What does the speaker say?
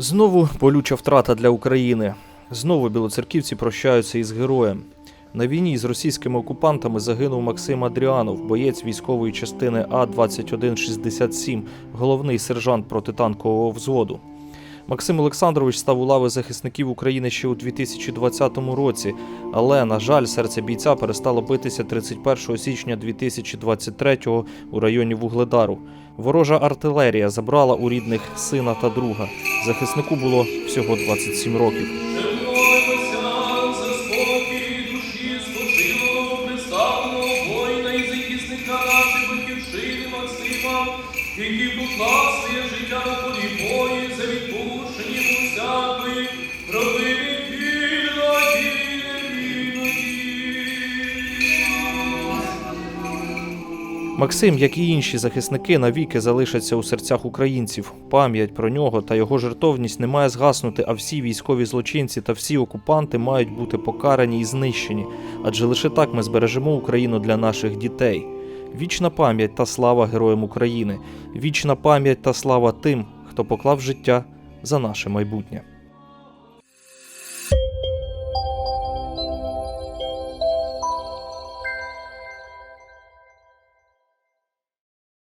Знову болюча втрата для України. Знову білоцерківці прощаються із героєм. На війні з російськими окупантами загинув Максим Адріанов, боєць військової частини А 2167 головний сержант протитанкового взводу. Максим Олександрович став у лави захисників України ще у 2020 році, але, на жаль, серце бійця перестало битися 31 січня 2023 у районі Вугледару. Ворожа артилерія забрала у рідних сина та друга. Захиснику було всього 27 років. Який поклав своє життя на полі бою за відпущення Максим, як і інші захисники, навіки залишаться у серцях українців. Пам'ять про нього та його жертовність не має згаснути, а всі військові злочинці та всі окупанти мають бути покарані і знищені. Адже лише так ми збережемо Україну для наших дітей. Вічна пам'ять та слава героям України. Вічна пам'ять та слава тим, хто поклав життя за наше майбутнє.